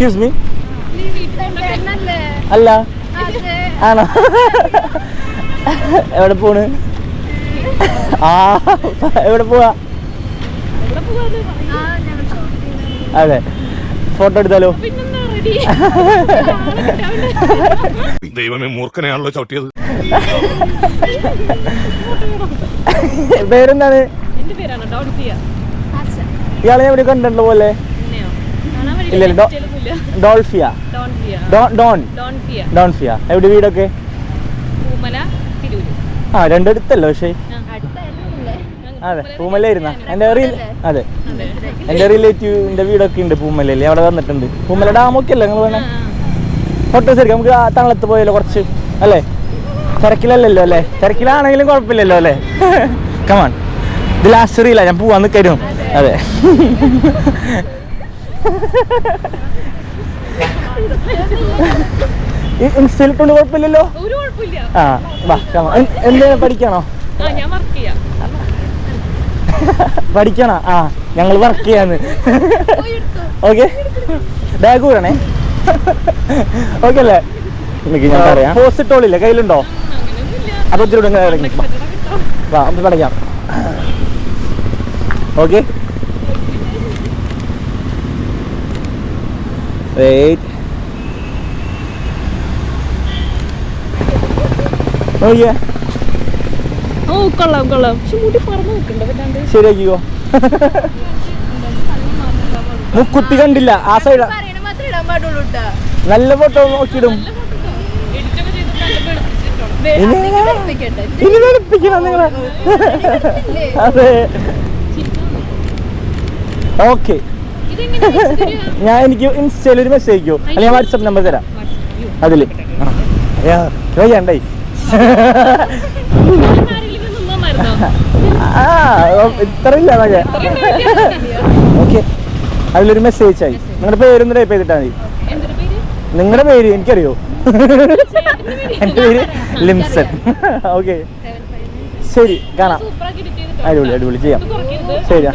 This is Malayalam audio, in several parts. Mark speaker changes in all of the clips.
Speaker 1: എക്സ്ക്യൂസ് മീ അല്ല. ആണോ? എവിടെ പോണ്? ആ എവിടെ പോവാ? അതെ. ഫോട്ടോ എടുത്താലോ?
Speaker 2: ദൈവമേ മൂർഖനെയാണല്ലോ ചവിട്ടിയത്.
Speaker 1: പേരെന്താണ്? ഇയാളെ എവിടെ കണ്ടിട്ടുള്ള പോലെ. ഇല്ല, ഡോൾഫിയ. ഡോൺ.
Speaker 3: ഡോൺഫിയ.
Speaker 1: എവിടെ വീടൊക്കെ? ആ രണ്ടടുത്തല്ലോ പക്ഷേ. അതെ. പൂമലായിരുന്ന എന്റെ അതെ.
Speaker 3: എന്റെ
Speaker 1: എന്റെ റിലേറ്റീവിന്റെ വീടൊക്കെ ഉണ്ട് പൂമലയിൽ അവിടെ വന്നിട്ടുണ്ട്. പൂമല ഡാമൊക്കെ അല്ലേ നിങ്ങൾ വേണേ ഫോട്ടോസ് എടുക്കാം. നമുക്ക് തണലത്ത് പോയല്ലോ കുറച്ച്? അല്ലേ? തിരക്കിലല്ലല്ലോ അല്ലേ? തിരക്കിലാണെങ്കിലും കുഴപ്പമില്ലല്ലോ അല്ലേ? കമാൺ ഇത് ലാസ്റ്റ് റീല ഞാൻ പോവാൻ നിൽക്കരും അതെ. ഇൻസ്റ്റയിൽ കൊണ്ട് കുഴപ്പമില്ലല്ലോ? ആ വാ പഠിക്കണോ?
Speaker 3: ആ ഞാൻ വർക്ക് ചെയ്യാം.
Speaker 1: പഠിക്കണോ? ആ ഞങ്ങൾ വർക്ക് ചെയ്യാന്ന്. ഓക്കെ ബാഗ് കൂടണേ ഓക്കെ അല്ലേ? എനിക്ക് ഞാൻ പറയാം. പോസ്റ്റ് ഇട്ടോളില്ലേ കയ്യിലുണ്ടോ? അപ്പൊ നമുക്ക് പഠിക്കാം. ഓക്കെ വെയിറ്റ് നോക്കിയേ
Speaker 3: ഓ കൊള്ളാം കൊള്ളാം പക്ഷെ മുടി പറന്ന് നോക്കണ്ട വല്ലാണ്ട്
Speaker 1: ശരിയാക്കിക്കോ മുക്കുത്തി കണ്ടില്ല ആ സൈഡ് നല്ല ഫോട്ടോ നോക്കിയിടും ഇനി വെളുപ്പിക്കണം നിങ്ങളെ അതെ ഓക്കെ ഞാൻ എനിക്ക് ഇൻസ്റ്റയിൽ ഒരു മെസ്സേജ് അയക്കോ. അല്ലെങ്കിൽ ഞാൻ വാട്സപ്പ് നമ്പർ തരാം. അതിൽ. വയ്യണ്ടായി
Speaker 3: ആരെങ്കിലും നിന്നാമായിരുന്നോ
Speaker 1: ആ ഇത്ര ഇല്ല മകെ ഓക്കെ അതിലൊരു മെസ്സേജ് ആയി. നിങ്ങളുടെ പേരൊന്ന് ടൈപ്പ് ചെയ്തിട്ടാ മതി. നിങ്ങളുടെ പേര്? എനിക്കറിയോ? എന്റെ പേര് ലിംസൺ. ഓക്കെ ശരി കാണാം. അടിപൊളി അടിപൊളി. ചെയ്യാം. ശരി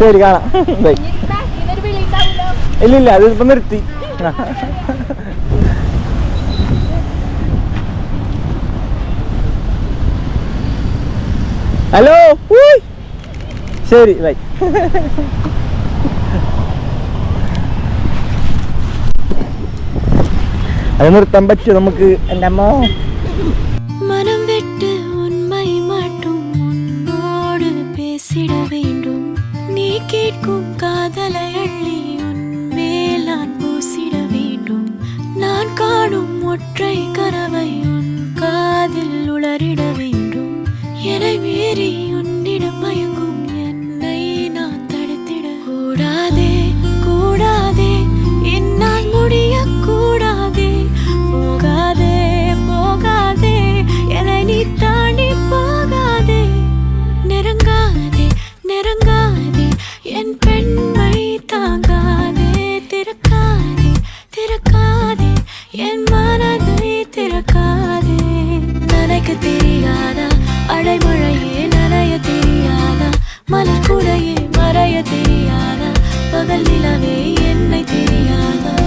Speaker 1: ശരി കാണാം. ബൈ.
Speaker 4: ഇനി ബാക്കിന്നൊരു വിളി ഉണ്ടാവൂലോ.
Speaker 1: ഇല്ല ഇല്ല അതിപ്പോ നിർത്തി. ഹലോ. ശരി ബൈ. അത് നിർത്താൻ പറ്റുമോ നമുക്ക്? എന്റെ അമ്മ.
Speaker 5: கேட்கும் காதலை அள்ளி உன் பூசிட வேண்டும். நான் காணும் ஒற்றை கனவை உன் காதில் உளறிட வேண்டும். என்னை மீறி உன்னிடம் மயங்கும் என்னை நான் தடுத்திட கூடாதே. நனைக்க தெரியாதா? அடைமழையே நனைய தெரியாதா? மலர் கூடையே மறைய தெரியாதா? பகல் நிலவே என்னை தெரியாதா?